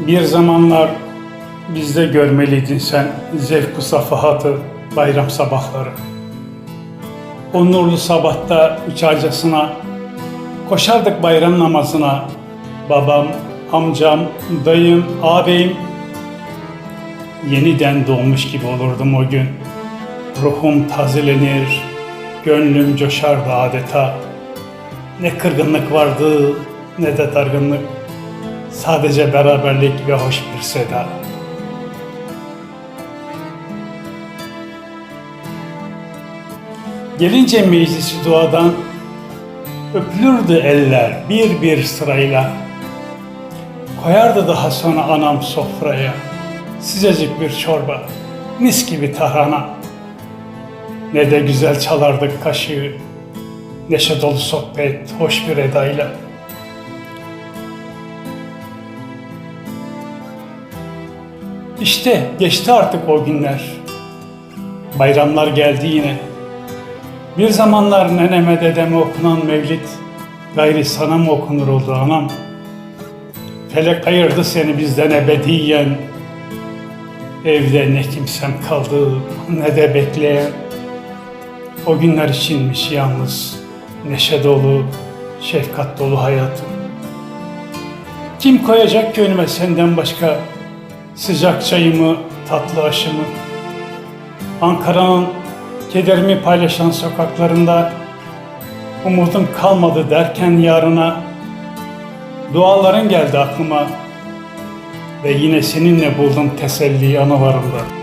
Bir zamanlar bizde görmeliydin sen zevk-ı safahatı, bayram sabahları. O nurlu sabahta uçarcasına koşardık bayram namazına. Babam, amcam, dayım, ağabeyim yeniden doğmuş gibi olurdum o gün. Ruhum tazelenir, gönlüm coşardı adeta. Ne kırgınlık vardı ne de dargınlık. Sadece beraberlik ve hoş bir seda. Gelince meclisi duadan öpülürdü eller bir bir sırayla. Koyardı daha sonra anam sofraya sıcacık bir çorba, mis gibi tarhana. Ne de güzel çalardık kaşığı, neşe dolu sohbet, hoş bir edayla. İşte geçti artık o günler. Bayramlar geldi yine. Bir zamanlar neneme dedeme okunan mevlid, gayri sana mı okunur oldu anam? Felek ayırdı seni bizden ebediyen. Evde ne kimsem kaldı ne de bekleyen. O günler içinmiş yalnız, neşe dolu, şefkat dolu hayatım. Kim koyacak ki önüme senden başka sıcak çayımı, tatlı aşımı? Ankara'nın kederimi paylaşan sokaklarında umudum kalmadı derken yarına duaların geldi aklıma ve yine seninle buldum teselli anılarımda.